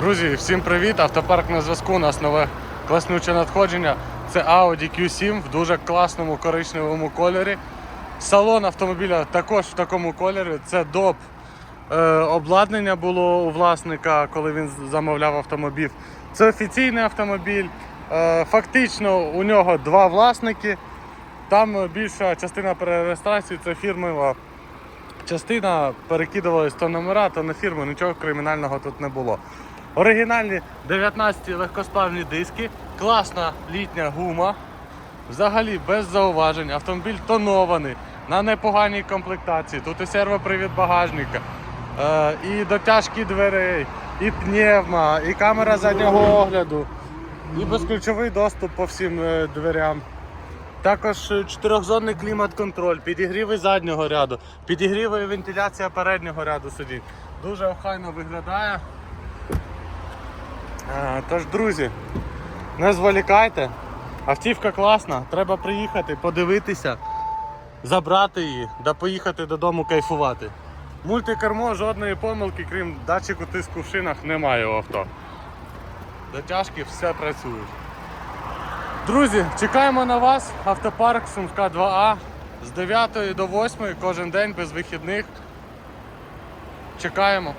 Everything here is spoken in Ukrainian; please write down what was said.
Друзі, всім привіт! Автопарк на зв'язку. У нас нове класнюче надходження. Це Audi Q7 в дуже класному коричневому кольорі. Салон автомобіля також в такому кольорі. Це доп е, обладнання було у власника, коли він замовляв автомобіль. Це офіційний автомобіль. Е, фактично у нього два власники. Там більша частина перереєстрації це фірмова частина перекидувалась то номера, то на фірму, нічого кримінального тут не було. Оригінальні 19 легкосплавні диски, класна літня гума. Взагалі без зауважень. Автомобіль тонований, на непоганій комплектації. Тут і сервопривід багажника, е, і дотяжки дверей, і пневма, і камера заднього огляду, і безключовий доступ по всім е, дверям. Також чотирьохзонний клімат-контроль, підігріви заднього ряду, підігріви і вентиляція переднього ряду сидінь. Дуже охайно виглядає. Тож, друзі, не зволікайте. Автівка класна, треба приїхати, подивитися, забрати її та поїхати додому кайфувати. Мультикермо, жодної помилки, крім датчику тиску в шинах, немає у авто. Дотяжки все працюють. Друзі, чекаємо на вас. Автопарк Сумська 2А з 9 до 8 кожен день без вихідних. Чекаємо.